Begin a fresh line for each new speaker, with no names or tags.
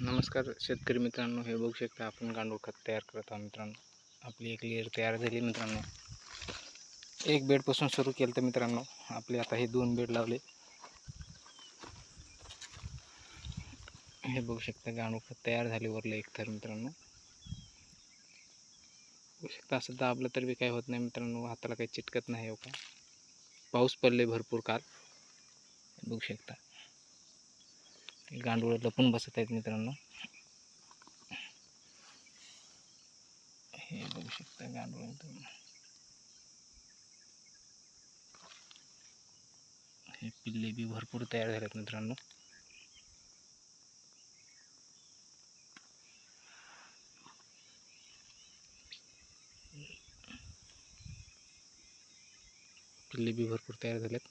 नमस्कार शेतकरी मित्रांनो हे बघू शकता आपण गांडूळ खत तयार करत आहोत मित्रांनो. आपली एक लेअर तयार झाली मित्रांनो. एक बेडपासून सुरू केलं तर मित्रांनो आपले आता हे दोन बेड लावले. हे बघू शकता गांडूळ खत तयार झाले वरलं एक थर मित्रांनो. बघू शकता असं दाबलं तर बी काय होत नाही मित्रांनो हाताला काही चिटकत नाही हो का? पाऊस पडले भरपूर काल. बघू शकता. गांडूळ लपून बसत आहेत मित्रांनो. हे बघू शकता गांडूळ मित्रांनो हे पिल्ले बी भरपूर तयार झालेत मित्रांनो. पिल्ले बी भरपूर तयार झालेत.